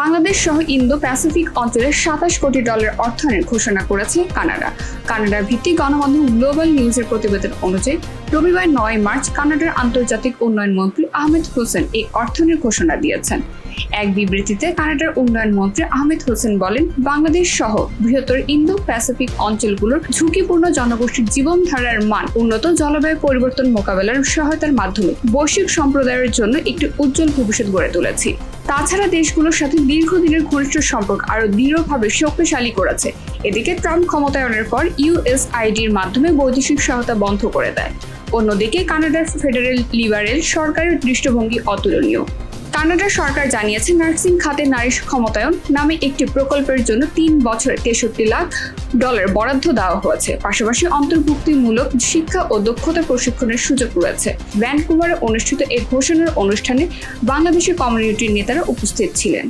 বাংলাদেশ সহ Indo Pacific অঞ্চলে সাতাশ কোটি ডলার অর্থায়নের ঘোষণা করেছে কানাডা। কানাডার ভিত্তিক গণমাধ্যম গ্লোবাল নিউজের প্রতিবেদন অনুযায়ী, রবিবার নয় মার্চ কানাডার আন্তর্জাতিক উন্নয়ন মন্ত্রী আহমেদ হোসেন এই অর্থায়নের ঘোষণা দিয়েছেন। এক বিবৃতিতে কানাডার উন্নয়ন মন্ত্রী আহমেদ হোসেন বলেন, বাংলাদেশ সহ বৃহত্তর ইন্দো প্যাসিফিক অঞ্চলগুলোর ঝুঁকিপূর্ণ জনগোষ্ঠীর জীবনধারার মান উন্নত জলবায়ু পরিবর্তন মোকাবেলার সহায়তার মাধ্যমে বৈশ্বিক সম্প্রদায়ের জন্য একটি উজ্জ্বল ভবিষ্যৎ গড়ে তুলেছি। তাছাড়া দেশগুলোর সাথে দীর্ঘদিনের ঘনিষ্ঠ সম্পর্ক আরও দৃঢ়ভাবে শক্তিশালী করেছে। এদিকে ট্রাম্প ক্ষমতায়নের পর ইউএসআইডির মাধ্যমে বৈদেশিক সহায়তা বন্ধ করে দেয়। অন্যদিকে কানাডার ফেডারেল লিবারেল সরকারের দৃষ্টিভঙ্গি অতুলনীয়। কানাডার সরকার জানিয়েছে, নার্সিং খাতে নারী ক্ষমতায়ন নামে একটি প্রকল্পের জন্য তিন বছরে তেষট্টি লাখ ডলার বরাদ্দ দেওয়া হয়েছে। পাশাপাশি অন্তর্ভুক্তিমূলক শিক্ষা ও দক্ষতা প্রশিক্ষণের সুযোগ রয়েছে। ভ্যানকুভারে অনুষ্ঠিত এই ঘোষণার অনুষ্ঠানে বাংলাদেশের কমিউনিটির নেতারা উপস্থিত ছিলেন।